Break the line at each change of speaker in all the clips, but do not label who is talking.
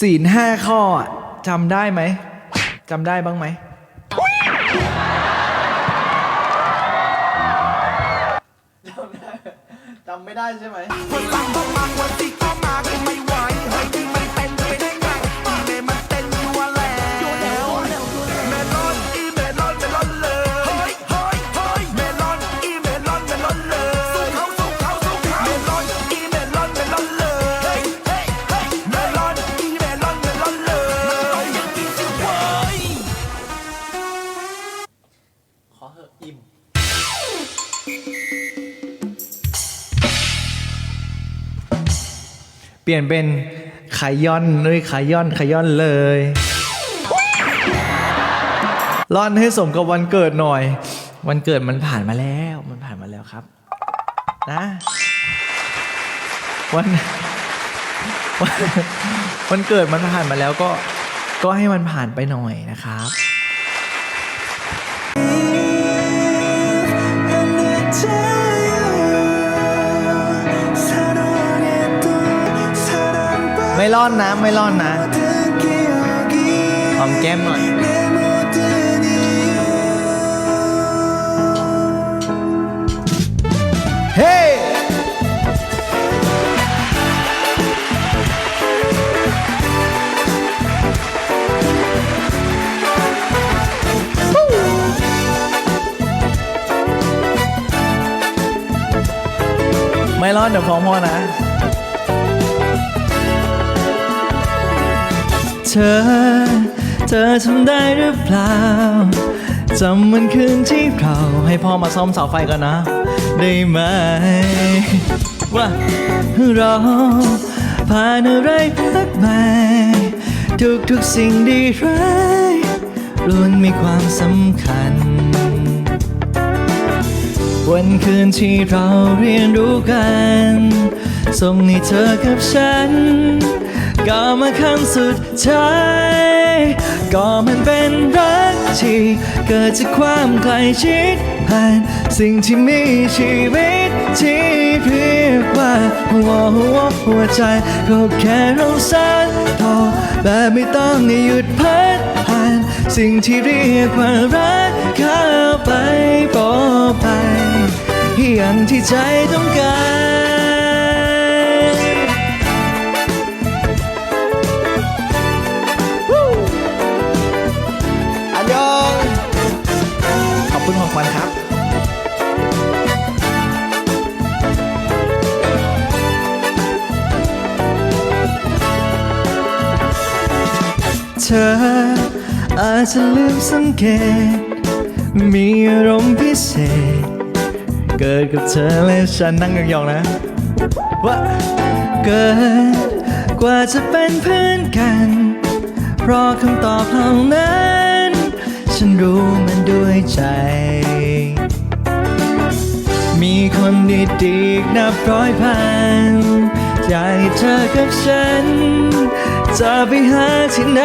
ศีลห้าข้อจำได้ไหมจำได้บ้างไหม จำไม่ได้ใช่ไหม
วันหลังต้องมาวันที่ก็มาก็ เปลี่ยนเป็
นขายอนเลยขายอนขายอนเลยร่อนให้สมกับวันเกิดหน่อย วันเกิดมันผ่านมาแล้วมันผ่านมาแล้วครับ นะ วันวันเกิดมันผ่านมาแล้วก็ก็ให้มันผ่านไปหน่อยนะครับ ไม่ร่อนนะ ไม่ร่อนนะ หอมแก้มหน่อย เฮ้ไม่รอดเดี๋ยวฟ้องพ่อนะ เธอ เธอทำได้หรือเปล่าจำมันคืนที่เราให้พ่อมาซ่อมเสาไฟก่อนนะ ได้ไหม ว่าเราผ่านอะไรมากมายทุกทุกสิ่งดีร้ายล้วนมีความสำคัญ วันคืนที่เราเรียนรู้กัน ส่งให้เธอกับฉัน ก็มาครั้งสุดท้ายก็มันเป็นรักที่เกิดจากความใกล้ชิดผ่านสิ่งที่มีชีวิตที่เรียกว่าหัวหัวหัวใจก็แค่เราสานต่อแบบไม่ต้องหยุดพัดผ่านสิ่งที่เรียกว่ารักเข้าไปต่อไปอย่างที่ใจต้องการ เธอ อาจจะลืมสังเกต มีอารมณ์พิเศษ เกิดกับเธอและฉันนั่งยองๆนะว่าเกิดกว่าจะเป็นเพื่อนกัน เพราะคำตอบเหล่านั้น ฉันรู้มันด้วยใจ มีคนดีๆอีนับร้อยพันให้เธอกับฉัน จะไปหาที่ไหน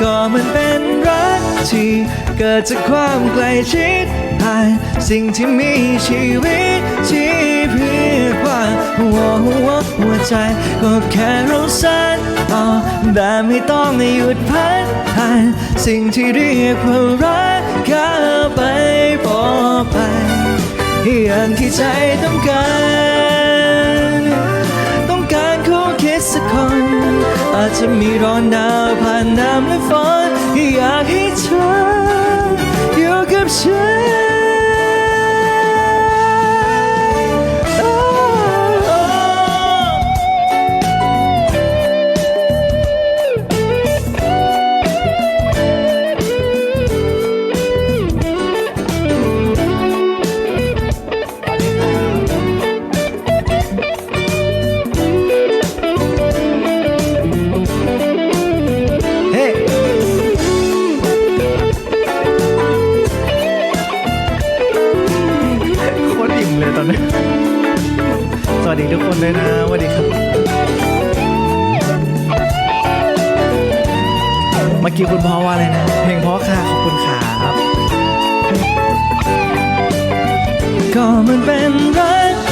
ก็มันเป็นรักที่เกิดจากความใกล้ชิดผ่านสิ่งที่มีชีวิตที่เรียกว่าหัวหัวหัวใจ ก็แค่เราสั้นต่อแบบไม่ต้องให้หยุดพัดผ่านสิ่งที่เรียกว่ารักเข้าไปพอไปอย่างที่ใจต้องการ จะมีร้อนหนาวผ่านน้ำและฝนอยากให้เธออยู่กับฉัน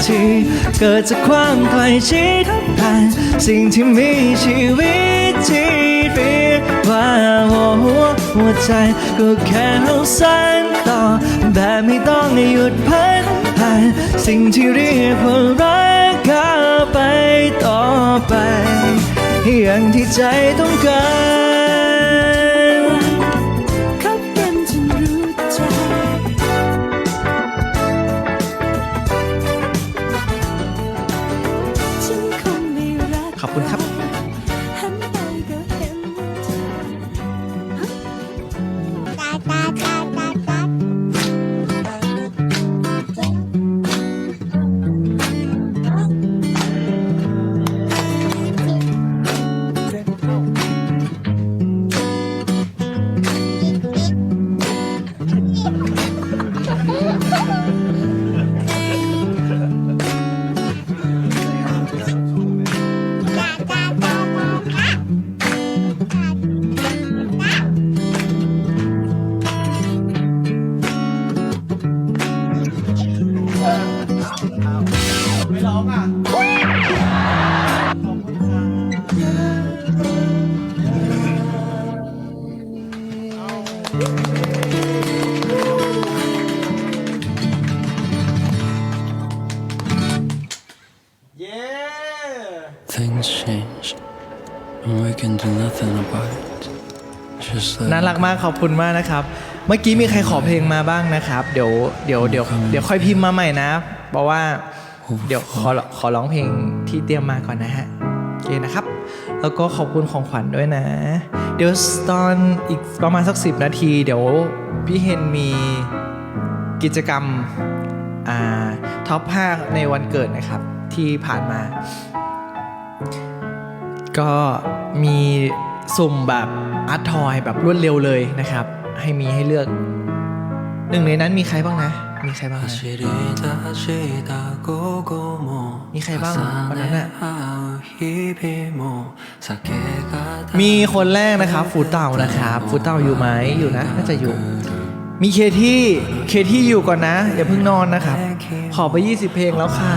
ที เกิดจากความใกล้ชิดผ่านสิ่งที่มีชีวิตที่เรียกว่าหัวหัวใจก็แค่เราสานต่อแบบไม่ต้องหยุดพันผ่านสิ่งที่เรียกว่ารักก้าวไปต่อไปอย่างที่ใจต้องการ ขอบคุณครั
Things change, and we can do nothing about it. Just let
น่า
it
รักมากขอบคุณมากนะครับ เมื่อกี้มีใครขอเพลงมาบ้างนะครับ เดี๋ยวเดี๋ยวเดี๋ยวเดี๋ยวค่อยพิมพ์มาใหม่นะ เพราะว่าเดี๋ยวขอขอร้องเพลงที่เตรียมมาก่อนนะฮะโอเคนะครับ แล้วก็ขอบคุณของขวัญด้วยนะ เดี๋ยวตอนอีกประมาณสักสินาที เดี๋ยวพี่เฮนมีกิจกรรมอ่าท็อป 5 ในวันเกิดนะครับ ที่ผ่านมา ก็มีสุ่มแบบอาร์ตทอยแบบรวดเร็วเลยนะครับ ให้มีให้เลือก หนึ่งในนั้นมีใครบ้างนะ มีใครบ้างมีใค
รบ้างวันนั้น
มีคนแรกนะครับฟูเต่านะครับฟูเต่าอยู่ไหมอยู่นะน่าจะอยู่ มีเคที่เคที่อยู่ก่อนนะอย่าเพิ่งนอนนะครับ ขอไป 20 เพลงแล้วค่ะ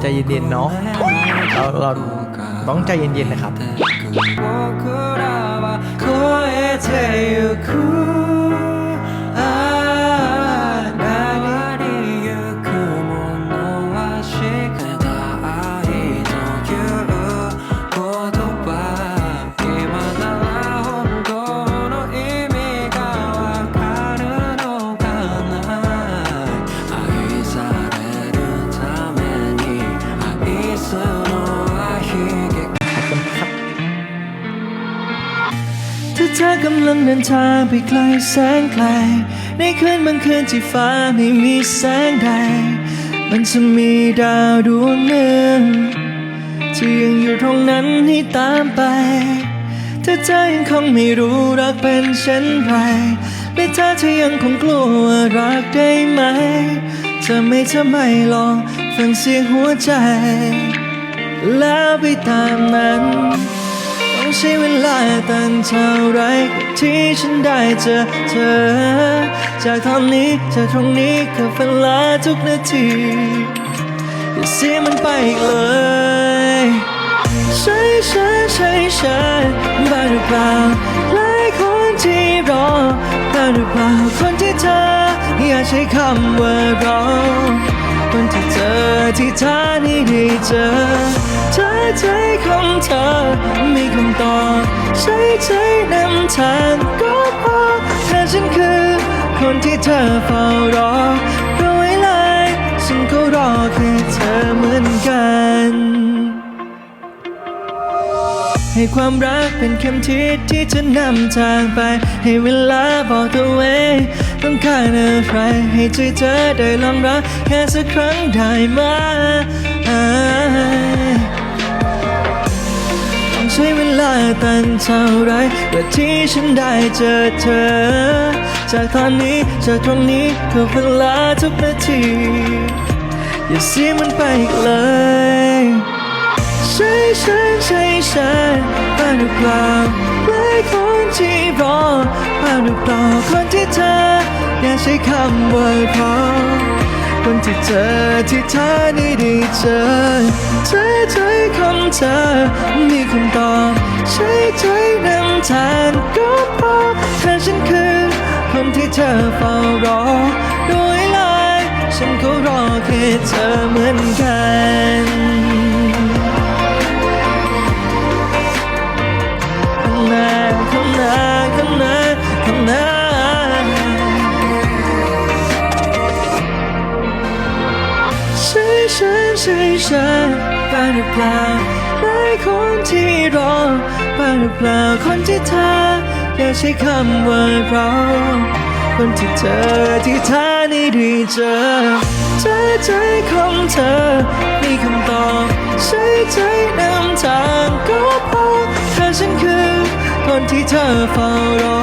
ใจเย็นๆเนาะเราเราต้องใจเย็นๆนะครับ เธอกำลังเดินทางไปไกลแสนไกล ในคืนบางคืนที่ฟ้าไม่มีแสงใด มันจะมีดาวดวงหนึ่งที่ยังอยู่ตรงนั้นให้ตามไป ถ้าเธอยังคงไม่รู้รักเป็นเช่นไรและถ้าเธอยังคงกลัวรักได้ไหม จะไม่ทำไมลองฟังเสียงหัวใจ แล้วไปตามมัน ต้องใช้เวลาตั้งเท่าไรก็ที่ฉันได้เจอเธอ จากตอนนี้จากตรงนี้ก็เวลาทุกนาทีอย่าเสียมันไปอีกเลยใช่ใช่ใช่ใช่บ้าหรือเปล่าหลายคนที่รอบ้าหรือเปล่าคนที่เธออยากใช้คำว่ารอคนที่เจอที่ท่านี้ได้เจอ ใจของเธอ มีคำตอบใช้ใจนำทางก็พอแต่ฉันคือ คนที่เธอเฝ้ารอรอไว้เลยฉันก็รอแค่เธอเหมือนกัน ให้ความรักเป็นเข็มทิศที่จะนำทางไป ให้เวลาบอกตัวเองต้องการอะไรให้ใจเธอได้ลองรักแค่สักครั้งได้ไหม ช้เวลาตั้งเท่าไรกว่าที่ฉันได้เจอเธอ จากตอนนี้จากตรงนี้ก็เวลาทุกนาที อย่าเสียมันไปอีกเลยใช่ใช่ใช่ใช่บ้างหรือเปล่าหลายคนที่รอมาหรือเปล่าคนที่เธออยากใช้คำว่าพราะ คนที่เจอที่เธอได้ได้เจอใช้ใจคำเธอมีคำตอบใช้ใจนำทางก็พอเธอฉันคือคนที่เธอเฝ้ารอด้วยลายฉันก็รอแค่เธอเหมือนกัน ปหล่าหลายคนที่รอไปหรือเปล่าคนที่เธออยากใช้คำว่าเราคนที่เธอที่เธอนี่ได้เจอใจใจของเธอมีคำตอบใช้ใจนำทางก็พอถ้าฉันคือคนที่เธอเฝ้ารอ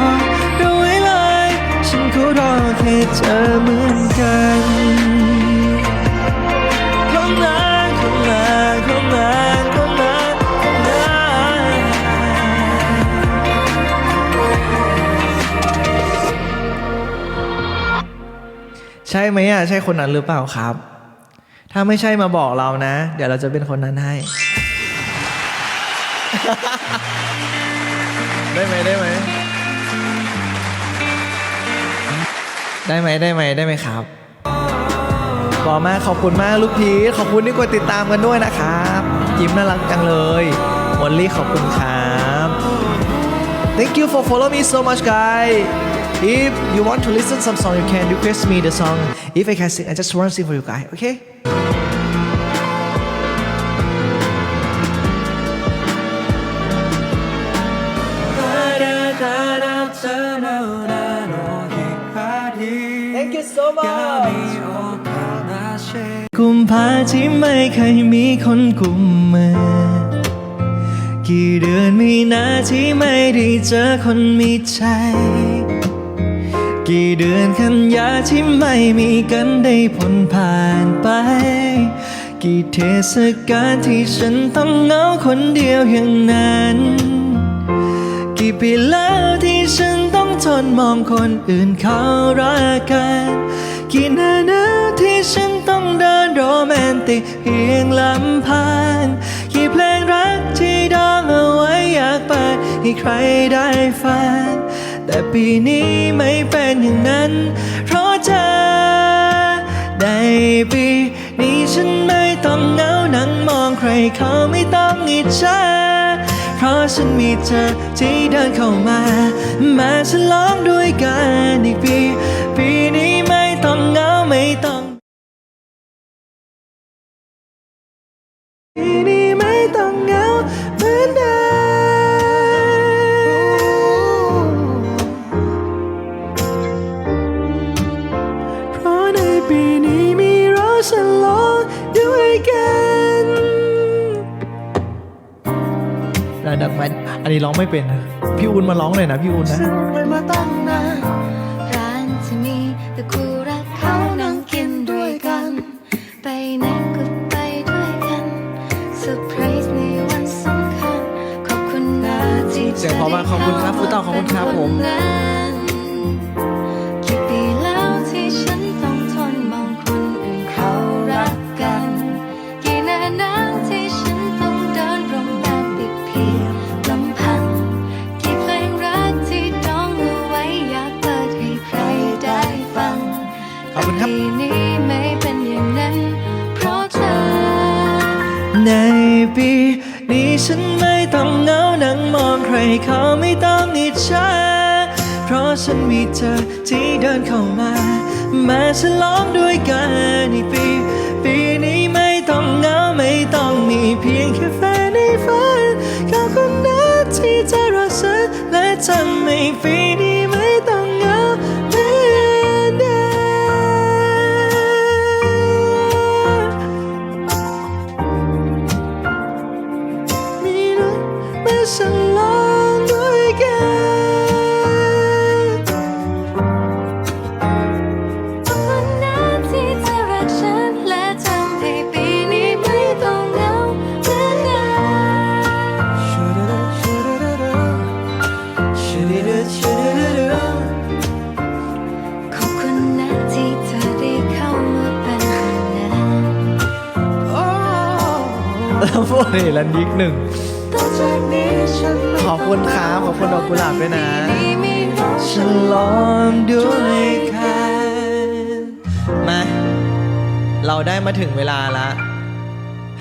ด้วยลายฉันก็รอแค่เธอเหมือนกัน ช่ไหมอะใช่คนนั้นหรือเปล่าครับ ถ้าไม่ใช่มาบอกเรานะ เดี๋ยวเราจะเป็นคนนั้นให้ ได้ไหมได้ไหมได้ไหมได้ไหมได้ไหมครับบอกมากขอบคุณมากลูกพีชขอบคุณที่กดติดตามกันด้วยนะครับยิ้มน่ารักจังเลยมอลลี่ขอบคุณครับ Thank you for follow me so much guys If you want to listen some song, you can request me the song. If I can sing, I just want to sing for you guys. Okay? กุมภาที่ไม่เคยมีคนกุมมือกี่เดือนมีนาที่ไม่ได้เจอคนมีใจ กี่เดือนกันยาที่ไม่มีกันได้ผลผ่านไป กี่เทศกาลที่ฉันต้องเหงาคนเดียวอย่างนั้น กี่ปีแล้วที่ฉันต้องทนมองคนอื่นเขารักกัน กี่น้านาที่ฉันต้องเดินโรแมนติกเพียงลำพังกี่เพลงรักที่ดองเอาไว้อยากเปิดให้ใครได้ฟัง แต่ปีนี้ไม่เป็นอย่างนั้น เพราะเธอในปีนี้ฉันไม่ต้องเหงาหนังมองใครเขาไม่ต้องอิจฉาเพราะฉันมีเธอที่เดินเข้ามา มาฉลองด้วยกันอีกปี ปีนี้ไม่ต้องเหงาไม่ต้อง ระดับมันอันนี้ร้องไม่เป็นนะพี่อุ่นมาร้องเลยนะพี่อุ่นนะ
ร้านที่มีแต่คู่รักเขานั่งกินด้วยกัน ไปไหนก็ไปด้วยกันเซอร์ไพรส์ในวันสำคัญ ขอบคุณนะที่
เสียงเพราะมากขอบคุณครับฟุตเต้าขอบคุณครับผม
กี่ รเขา
ไม่ต้องนิจฉาเพราะฉันมีเธอที่เดินเข้ามา มาฉลองด้วยกันในปี ปีนี้ไม่ต้องเหงาไม่ต้องมีเพียงแค่แฟนในฝันเขาคนนั้นที่จะรักฉันและทำให้ปีนี้
แล้
วพูดเห็นลันยิกหนึ่ง ขอบคุณครับขอบคุณดอกกุหลาบด้วยนะ
มีมีรัก
ฉลองด้วยกันมาเราได้มาถึงเวลาละ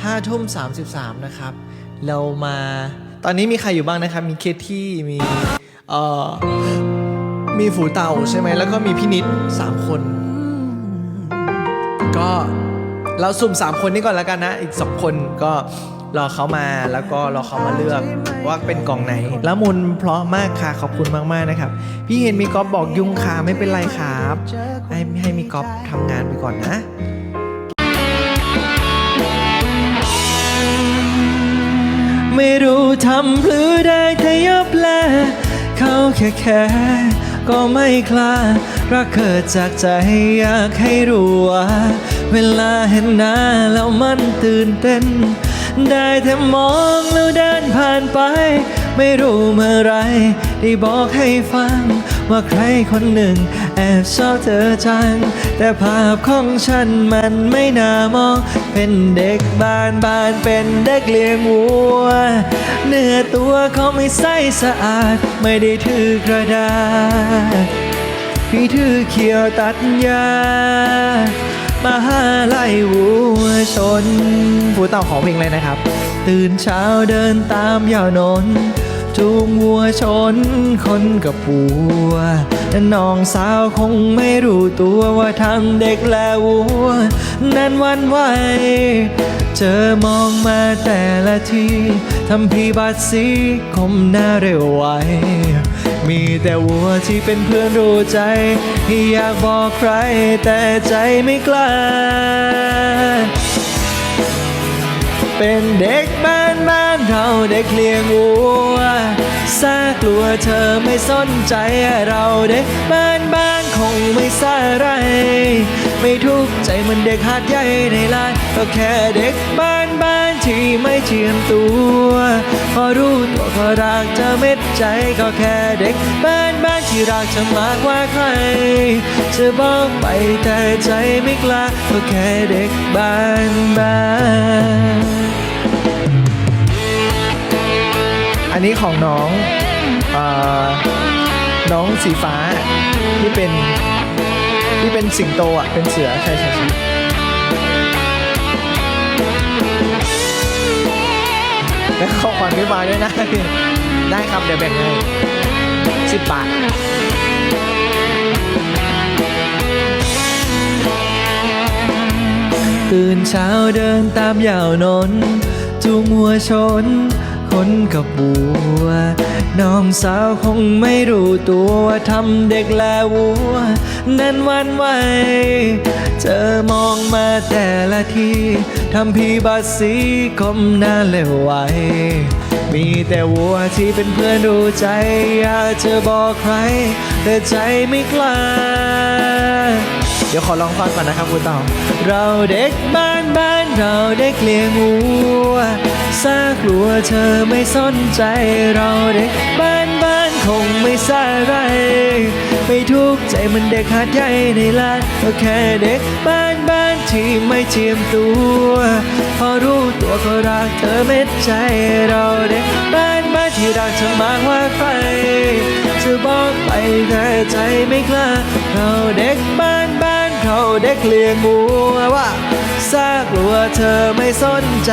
ห้าทุ่มสามสิบสามนะครับ เรามาตอนนี้มีใครอยู่บ้างนะครับ มีเคที่มีเอ่อมีฝูเต่าใช่ไหมแล้วก็มีพี่นิดสามคน ก็ เราสุ่มสามคนนี้ก่อนแล้วกันนะ อีกสองคนก็รอเขามาแล้วก็รอเขามาเลือกว่าเป็นกล่องไหนแล้วมุนเพราะมากค่ะขอบคุณมากๆนะครับ พี่เห็นมีก๊อฟบอกยุ่งค่ะไม่เป็นไรครับ ให้ให้มีก๊อฟทำงานไปก่อนนะไม่รู้ทำหรือได้แต่ยบแลเขาแค่แค่ ก็ไม่คลารักเกิดจากใจอยากให้รู้ว่า เวลาเห็นหน้าแล้วมันตื่นเต้น ได้แต่มองแล้วเดินผ่านไป ไม่รู้เมื่อไร ได้บอกให้ฟัง ว่าใครคนหนึ่ง แอบชอบเธอจัง แต่ภาพของฉันมันไม่น่ามอง เป็นเด็กบ้านบ้านเป็นเด็กเลี้ยงวัว เนื้อตัวเขาไม่ใสสะอาด ไม่ได้ถือกระดาษพี่ถือเขียวตัดหญ้า มาหาไล่วัวชน ผู้เต่าของเพลงเลยนะครับ ตื่นเช้าเดินตามยาวนนจูงวัวชนคนกับปัวน้องสาวคงไม่รู้ตัวว่าทั้งเด็กและวัว นั้นวันไหวเจอมองมาแต่ละทีทำพี่บาดสีคมหน้าเร็วไว มีแต่วัวที่เป็นเพื่อนรู้ใจที่อยากบอกใครแต่ใจไม่กล้า เป็นเด็กบ้านบ้านเราเด็กเลี้ยงวัวซากลัวเธอไม่สนใจเราเด็กบ้านบ้านคงไม่ซาไร ไม่ทุกข์ใจเหมันเด็กหาดใหญ่ในลานก็แค่เด็กบ้าน ที่ไม่เจียมตัว พอรู้ตัวก็รักเธอเม็ดใจก็แค่เด็กบ้านบ้านที่รักเธอมากกว่าใครจะบอกไปแต่ใจไม่กล้าก็แค่เด็กบ้านบ้านอันนี้ของน้องออน้องสีฟ้าที่เป็นที่เป็นสิงโตอะเป็นเสือใช่ใช่ใช่ แล้วข้อความพี่บายด้วยนะได้ครับเดี๋ยวแบ่งให้สิบบาทตื่นเช้าเดินตามยาวนนจูงวัวชน คนกับบัว น้องสาวคงไม่รู้ตัวว่าทำเด็กและวัว นั้นวันไหวเจอมองมาแต่ละที ทำพี่บาสีคมหน้าเร็วไวมีแต่วัวที่เป็นเพื่อนดูใจ อยากจะบอกใคร แต่ใจไม่กล้า เดี๋ยวขอลองฟังก่อนนะครับคุณเต่าเราเด็กบ้านบ้านเราเด็กเลี้ยงวัวซากลัวเธอไม่สนใจ เราเด็กบ้านบ้านคงไม่ซาไร ไม่ทุกข์ใจมันเด็กหาดใหญ่ในลานก็แค่เด็กบ้าน ที่ไม่เจียมตัว พอรู้ตัวก็รักเธอเม็ดใจเราเด็กบ้านบ้านที่รักเธอมากกว่าใครจะบอกไปแต่ใจไม่กล้าเราเด็กบ้านบ้านเขาเด็กเลี้ยงวัวว่าซากลัวเธอไม่สนใจ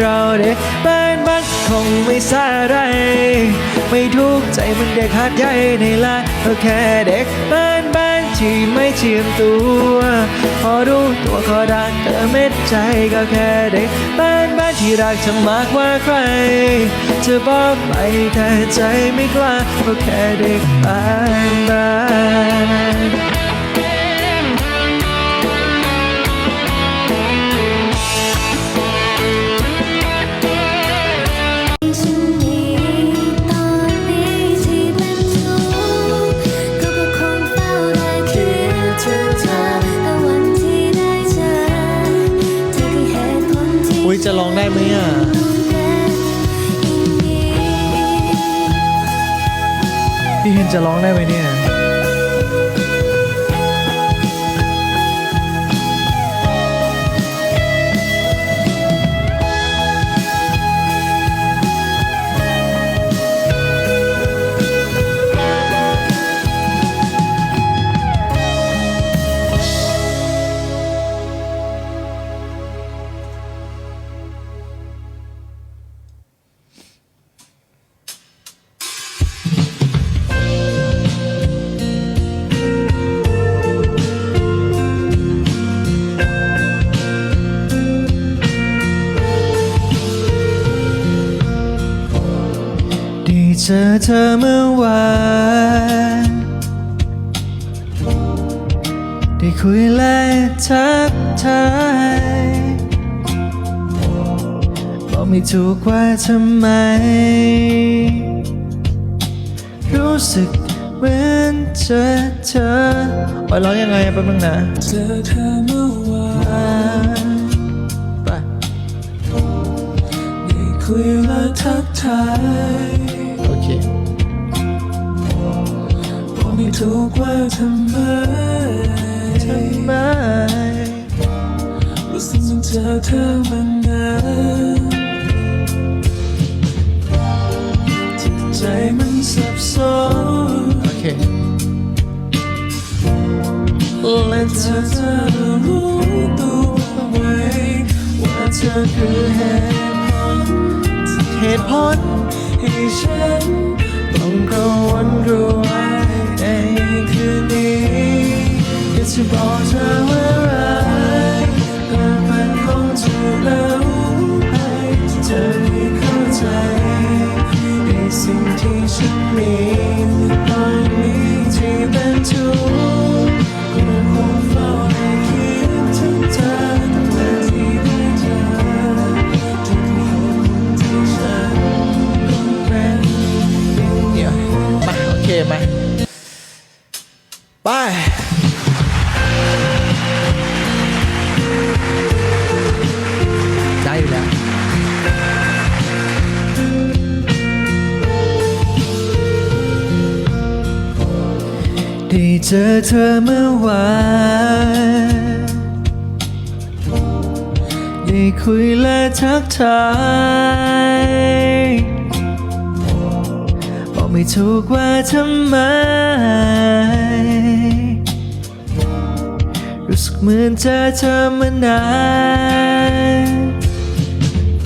เราเด็กบ้านบ้านคงไม่ซาไร ไม่ทุกข์ใจมันเด็กหาดใหญ่ในลานก็แค่เด็กบ้าน ที่ไม่เทียมตัว พอรู้ตัวก็รักเธอเม็ดใจก็แค่เด็กบ้านบ้านที่รักเธอมากกว่าใคร จะบอกไปแต่ใจไม่กล้าก็แค่เด็กบ้านบ้าน
ได้ไห
มเนี่ย อเธอเมื่อวานได้คุยและทักทายบอกไม่ถูกว่าทำไม รู้สึกเหมือนเจอเธอโอ้ยร้องยังไงอะแป๊บนึงนะ
เจอเธอเมื่อวาน
ไป
ได้คุยและทักทาย บอกว่าทำไม
ทำไม
รู้สึกเหมือนเจอเธอมานนานจิตใจมันสับสน
โอเค
และเธอจะรู้ตัวไหมว่าเธอคือเหตุผล
เหตุผล
ให้ฉันต้องกังวลกลัว คืนนี้อยากจะบอกเธอว่ารักแต่มันคงจะรู้ให้เธอไม่เข้าใจในสิ่งที่ฉันมีตอนนี้ที่เป็นทุกข์ก็คงเฝ้าได้คิดถึงเธอตั้งแต่ที่ได้เจอทุกเหตุผลที่ฉันต้องเป็น
มาโอเคมา ไปได้อยู่แล้วได้เจอเธอเมื่อวานได้คุยและทักทายบอกไม่ถูกว่าทำไม รู้สึกเหมือนเจอเธอมานาน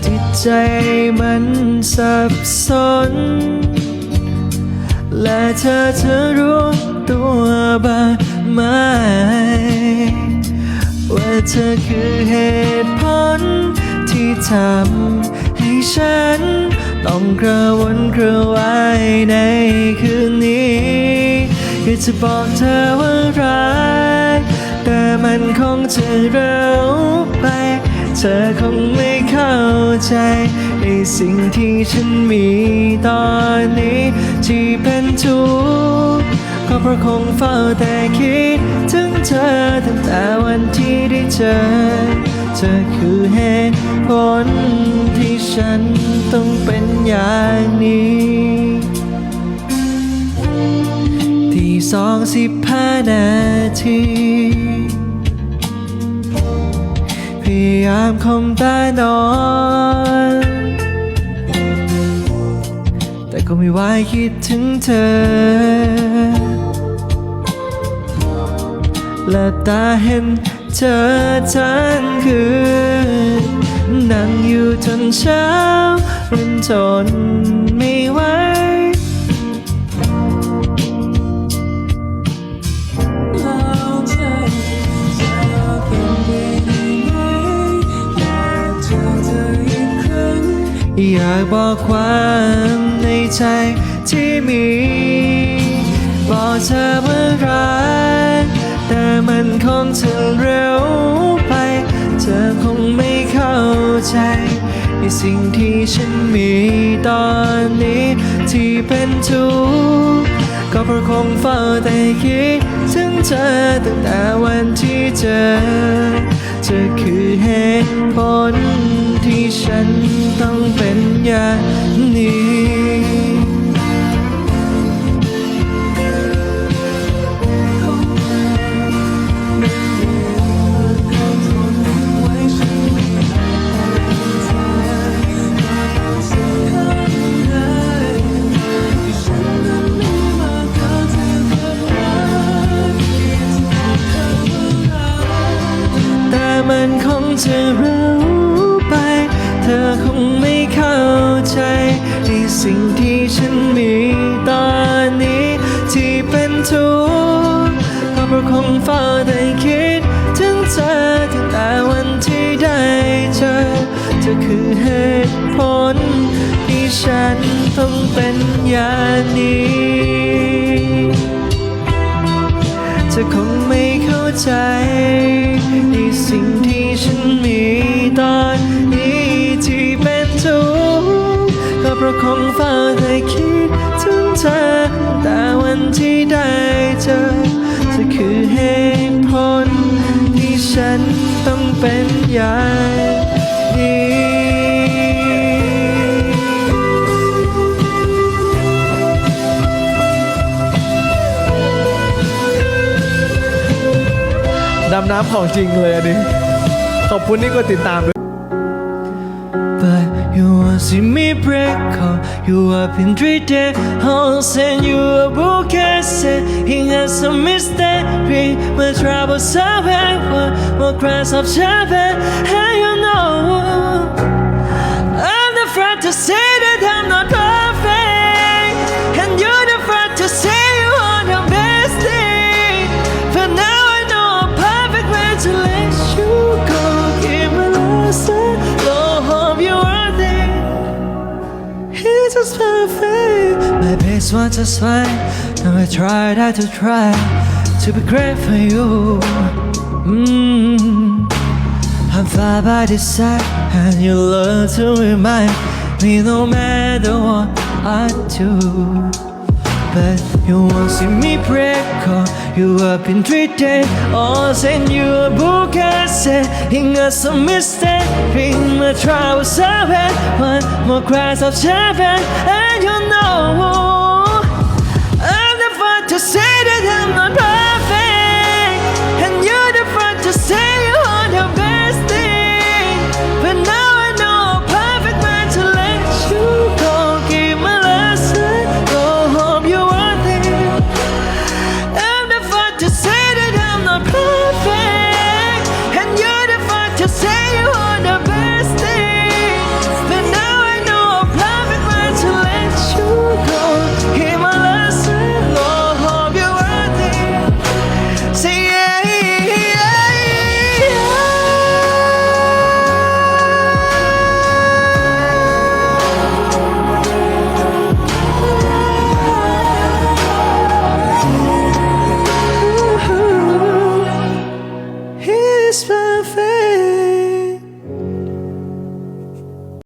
จิตใจมันสับสน และเธอจะรู้ตัวบ้างไหมว่าเธอคือเหตุผลที่ทำให้ฉัน ต้องกระวนกระวายในคืนนี้อยากจะบอกเธอว่ารัก มันคงจะเร็วไป เธอคงไม่เข้าใจ ในสิ่งที่ฉันมีตอนนี้ที่เป็นทุกข์ก็เพราะคงเฝ้าแต่คิด ถึงเธอตั้งแต่วันที่ได้เจอ เธอคือเหตุผลที่ฉันต้องเป็นอย่างนี้ที่สองสิบห้านาที ยายามคมตานอน แต่ก็ไม่ไหวคิดถึงเธอ และตาเห็นเธอทั้งคืน นั่งอยู่จนเช้ามันทนไม่ไหว
อยาก
บอกความในใจที่มี บอกเธอว่ารักแต่มันคงจะเร็วไป เธอคงไม่เข้าใจ ในสิ่งที่ฉันมีตอนนี้ที่เป็นทุกข์ก็เพราะคงเฝ้าแต่คิดถึงเธอตั้งแต่วันที่เจอเธอคือเหตุผล ใจ ในสิ่งที่ฉันมีตอนนี้ที่เป็นทุกข์ก็เพราะคงเฝ้าแต่คิดถึงเธอ แต่วันที่ได้เจอจะคือเหตุผลที่ฉันต้องเป็นอย่าง
ดำน้ำของจริงเลยอันนี้ ขอบคุณที่กดติดตามด้วย
But you won't see me break call you up in three days I'll send you a bouquet saying has some mystery My troubles are back More cries of champagne And you know Was just fine Now I tried, I to try To be great for you mm. I'm fly by the side and you love to remind me no matter what I do. But you won't see me break call you in three days or send you a book and saying us some mistake. In my troubles away, one more cries of champagne, and you